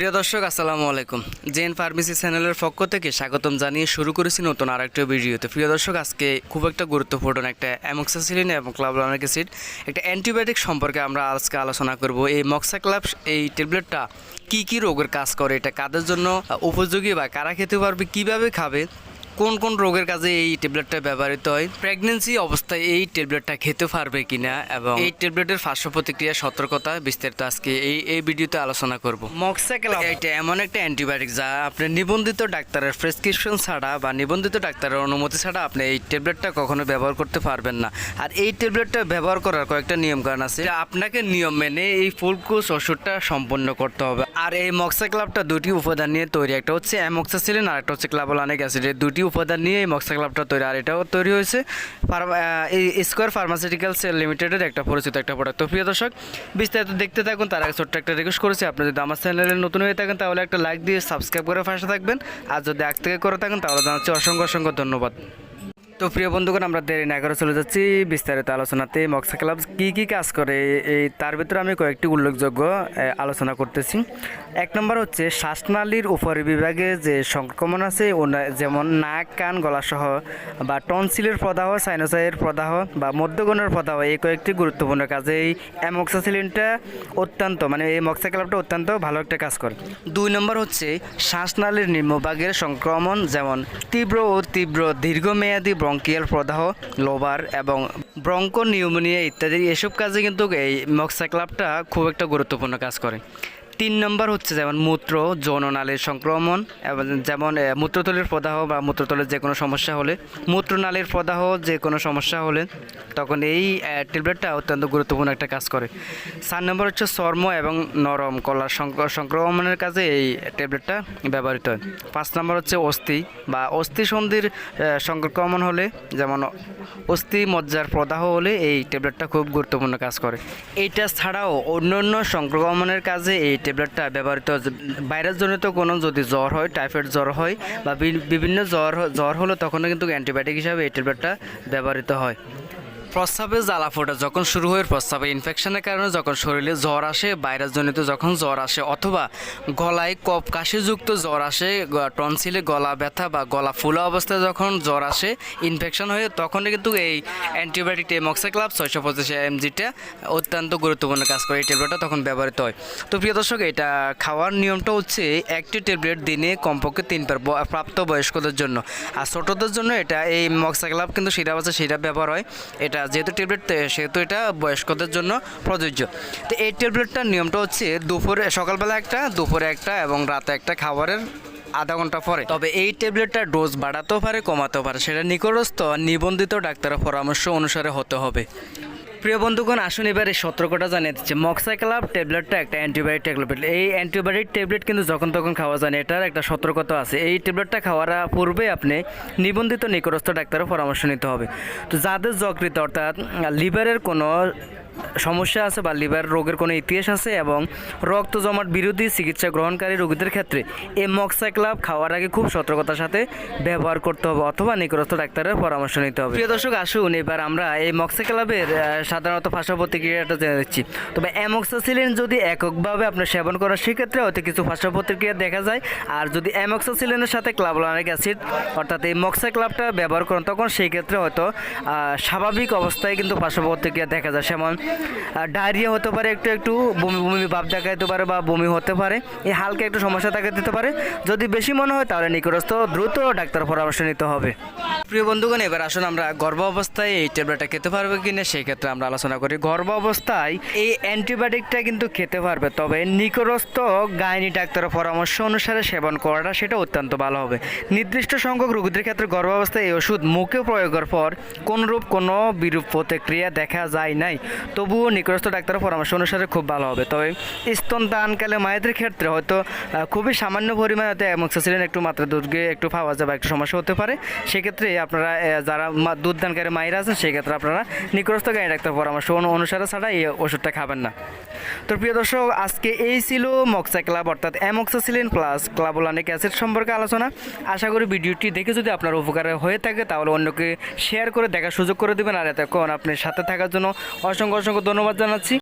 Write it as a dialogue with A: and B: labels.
A: প্রিয় দর্শক, আসসালামু আলাইকুম। জেন ফার্মেসি চ্যানেলের পক্ষ থেকে স্বাগতম জানিয়ে শুরু করেছি নতুন আর একটা ভিডিওতে। প্রিয় দর্শক, আজকে খুব একটা গুরুত্বপূর্ণ একটা অ্যামক্সাসিলিন এবং ক্লাবলানিক অ্যাসিড একটা অ্যান্টিবায়োটিক সম্পর্কে আমরা আজকে আলোচনা করব। এই মক্সাক্লাব, এই ট্যাবলেটটা কি কি রোগের কাজ করে, এটা কাদের জন্য উপযোগী বা কারা খেতে পারবে, কীভাবে খাবে কোন কোন রোগের কাজে এই ট্যাবলেটটা ব্যবহৃত হয়? প্রেগনেন্সি অবস্থায় এই ট্যাবলেটটা খেতে পারবে কিনা এবং এই ট্যাবলেটের পার্শ্ব প্রতিক্রিয়া সতর্কতা বিস্তারিত আজকে এই এই ভিডিওতে আলোচনা করব। মক্সাকেল এটা এমন একটা অ্যান্টিবায়োটিক যা আপনি নিবন্ধিত ডাক্তারের প্রেসক্রিপশন ছাড়া বা নিবন্ধিত ডাক্তারের অনুমতি ছাড়া আপনি এই ট্যাবলেটটা কখনো ব্যবহার করতে পারবেন না। আর এই ট্যাবলেটটা ব্যবহার করার কয়েকটা নিয়ম কারণ আছে। যা আপনাকে নিয়ম মেনে এই ফুল কোর্স ওষুধটা সম্পন্ন করতে হবে। আর এই মক্সা ক্লাবটা দুটি উপাদান নিয়ে তৈরি। একটা হচ্ছে অ্যামক্সাসিলিন আর একটা হচ্ছে ক্লাবোলানিক অ্যাসিড। দুটি উপাদান নিয়ে এই মক্সা ক্লাবটা তৈরি, আর এটাও তৈরি হয়েছে এই স্কোয়ার ফার্মাসিউটিক্যালস লিমিটেডের একটা পরিচিত একটা প্রোডাক্ট তো প্রিয় দর্শক, বিস্তারিত দেখতে থাকুন, তার আগে ছোট্ট একটা রিকোয়েস্ট করেছি, আপনি যদি আমার চ্যানেলে নতুন হয়ে থাকেন, তাহলে একটা লাইক দিয়ে সাবস্ক্রাইব করে ফাঁসে থাকবেন, আর যদি এক থেকে করে থাকেন, তাহলে জানাচ্ছি অসংখ্য অসংখ্য ধন্যবাদ। তো প্রিয় বন্ধুগণ, আমরা দেরি না করে চলে যাচ্ছি। বিস্তারিত আলোচনাতে মক্সা ক্লাব কী কী কাজ করে, এই তার ভিতরে আমি কয়েকটি উল্লেখযোগ্য আলোচনা করতেছি। এক নম্বর হচ্ছে, শ্বাসনালীর উপরি বিভাগে যে সংক্রমণ আছে যেমন নাক, কান, গলাসহ বা টনসিলের প্রদাহ, সাইনোসাইয়ের প্রদাহ বা মধ্যগণের প্রদাহ, এই কয়েকটি গুরুত্বপূর্ণ কাজে এই অ্যামক্সাসিলিনটা অত্যন্ত মানে এই মক্সা ক্লাবটা অত্যন্ত ভালো একটা কাজ করে। দুই নম্বর হচ্ছে, শ্বাসনালীর নিম্নভাগের সংক্রমণ, যেমন তীব্র ও তীব্র দীর্ঘমেয়াদী ব্রঙ্কিয়াল প্রদাহ, লোবার এবং ব্রঙ্কো নিউমোনিয়া ইত্যাদি। এসব কাজে কিন্তু এই মক্সা ক্লাবটা খুব একটা গুরুত্বপূর্ণ কাজ করে। তিন নম্বর হচ্ছে যেমন মূত্র যৌননালীর সংক্রমণ, এবং যেমন মূত্রতলের প্রদাহ বা মূত্রতলের যে কোনো সমস্যা হলে মূত্রনালীর প্রদাহ যে কোনো সমস্যা হলে, তখন এই ট্যাবলেটটা অত্যন্ত গুরুত্বপূর্ণ একটা কাজ করে। চার নম্বর হচ্ছে চর্ম এবং নরম কলার সংক- সংক্রমণের কাজে এই ট্যাবলেটটা ব্যবহৃত হয়। পাঁচ নম্বর হচ্ছে অস্থি বা অস্থি সন্ধির সংক্রমণ হলে, যেমন অস্থি মজ্জার প্রদাহ হলে এই ট্যাবলেটটা খুব গুরুত্বপূর্ণ কাজ করে। এইটা ছাড়াও অন্যান্য সংক্রমণের কাজে এই ট্যাবলেটটা ব্যবহৃত ভাইরাসজনিত ভাইরাস জনিত কোনো যদি জ্বর হয়, টাইফয়েড জ্বর হয় বি- বিভিন্ন জ্বর জ্বর হলো, তখনও কিন্তু অ্যান্টিবায়োটিক হিসাবে এই ট্যাবলেটটা ব্যবহৃত হয়। প্রস্রাবে জ্বালা ফোটা যখন শুরু হয়, প্রস্রাবে ইনফেকশনের কারণে যখন শরীরে জ্বর আসে ভাইরাসজনিত যখন জ্বর আসে, অথবা গলায় কপ কাশিযুক্ত জ্বর আসে টনসিলে গলা ব্যথা বা গলা ফুলা অবস্থায় যখন জ্বর আসে ইনফেকশন হয়ে, তখন কিন্তু এই অ্যান্টিবায়োটিক টেমক্সাক্লাব ছয়শো পঁচিশ এমজিটা অত্যন্ত গুরুত্বপূর্ণ কাজ করে, এই ট্যাবলেটটা তখন ব্যবহৃত হয়। তো প্রিয় দর্শক, এটা খাওয়ার নিয়মটা হচ্ছে একটি ট্যাবলেট দিনে কমপক্ষে তিনবার প্রাপ্ত বয়স্কদের জন্য। আর ছোটদের জন্য এটা এই মক্সাক্লাব কিন্তু সিরাপ আছে সিরাপ ব্যবহার হয়। এটা যেহেতু ট্যাবলেট সেহেতু এটা বয়স্কদের জন্য প্রযোজ্য। তো এই ট্যাবলেটটার নিয়মটা হচ্ছে দুপুরে, সকালবেলা একটা, দুপুরে একটা এবং রাতে একটা খাবারের আধা ঘণ্টা পরে। তবে এই ট্যাবলেটটা ডোজ বাড়াতেও পারে, কমাতেও পারে, সেটা নিকটস্থ, নিবন্ধিত ডাক্তারের পরামর্শ অনুসারে হতে হবে। প্রিয় বন্ধুগণ, আসুন এবারে সতর্কটা জানিয়ে দিচ্ছে। মক্সাইক্লাব ট্যাবলেটটা একটা অ্যান্টিবায়োটিক ট্যাবলেট এই অ্যান্টিবায়োটিক ট্যাবলেট কিন্তু যখন তখন খাওয়া যায় এটার একটা সতর্কতা আছে। এই ট্যাবলেটটা খাওয়ার পূর্বে আপনি নিবন্ধিত নিকটস্থ ডাক্তারের পরামর্শ নিতে হবে। তো যাদের যকৃত, অর্থাৎ লিভারের কোনো সমস্যা আছে বা লিভার রোগের কোনো ইতিহাস আছে এবং রক্ত জমাট বিরোধী চিকিৎসা গ্রহণকারী রোগীদের ক্ষেত্রে এই মক্সাক্লাব খাওয়ার আগে খুব সতর্কতার সাথে ব্যবহার করতে হবে অথবা নিকটস্থ ডাক্তারের পরামর্শ নিতে হবে। প্রিয় দর্শক আসুন এবার আমরা এই মক্সাক্লাবের আহ, সাধারণত পার্শ্ব প্রতিক্রিয়াটা জেনে দিচ্ছি তবে অ্যামক্সাসিলিন যদি এককভাবে আপনি সেবন করেন সেক্ষেত্রে হয়তো কিছু পার্শ্ব প্রতিক্রিয়া দেখা যায়। আর যদি অ্যামক্সাসিলিনের সাথে ক্লাবলানিক অ্যাসিড অর্থাৎ এই মক্সাক্লাবটা ব্যবহার করেন তখন সেই ক্ষেত্রে হয়তো স্বাভাবিক অবস্থায় কিন্তু পার্শ্ব প্রতিক্রিয়া দেখা যায়। যেমন ডায়রিয়া হতে পারে একটু একটু, বমি বমি ভাব দেখা দিতে পারে বা বমি হতে পারে। এই হালকা একটু সমস্যা দেখা দিতে পারে। যদি বেশি মনে হয় তাহলে নিকটস্থ দ্রুত ডাক্তার পরামর্শ নিতে হবে। প্রিয় বন্ধুগণ, এবার আসুন আমরা গর্ভ অবস্থায় এই ট্যাবলেটটা খেতে পারবে কিনা, সেই ক্ষেত্রে আমরা আলোচনা করি। গর্ভ অবস্থায় এই অ্যান্টিবায়োটিকটা কিন্তু খেতে পারবে, তবে নিকটস্থ গাইনি ডাক্তারের পরামর্শ অনুসারে সেবন করাটা সেটা অত্যন্ত ভালো হবে। নির্দিষ্ট সংখ্যক রোগীদের ক্ষেত্রে গর্ভ অবস্থায় এই ওষুধ মুখে প্রয়োগের পর কোনরূপ কোনো বিরূপ প্রতিক্রিয়া দেখা যায় নাই। তবুও নিকটস্থ ডাক্তারের পরামর্শ অনুসারে খুব ভালো হবে। তবে স্তন দানকালে মায়েদের ক্ষেত্রে হয়তো খুবই সামান্য পরিমাণে হয়তো অ্যামক্সাসিলিন একটু মাত্রা দুধকে একটু পাওয়া যাবে, একটু সমস্যা হতে পারে। সেক্ষেত্রে আপনারা যারা দুধ দানকারী মায়েরা আছেন, সেক্ষেত্রে আপনারা নিকটস্থ গায়ে ডাক্তার পরামর্শ অনুসারে ছাড়া এই ওষুধটা খাবেন না। তো প্রিয় দর্শক, আজকে এই ছিল মক্সা ক্লাব অর্থাৎ অ্যামক্সাসিলিন প্লাস ক্লাবোলানিক অ্যাসিড সম্পর্কে আলোচনা। আশা করি ভিডিওটি দেখে যদি আপনার উপকারে হয়ে থাকে, তাহলে অন্যকে শেয়ার করে দেখার সুযোগ করে দেবেন। আর এতক্ষণ আপনি সাথে থাকার জন্য অসংখ্য অসংখ্য ধন্যবাদ জানাচ্ছি।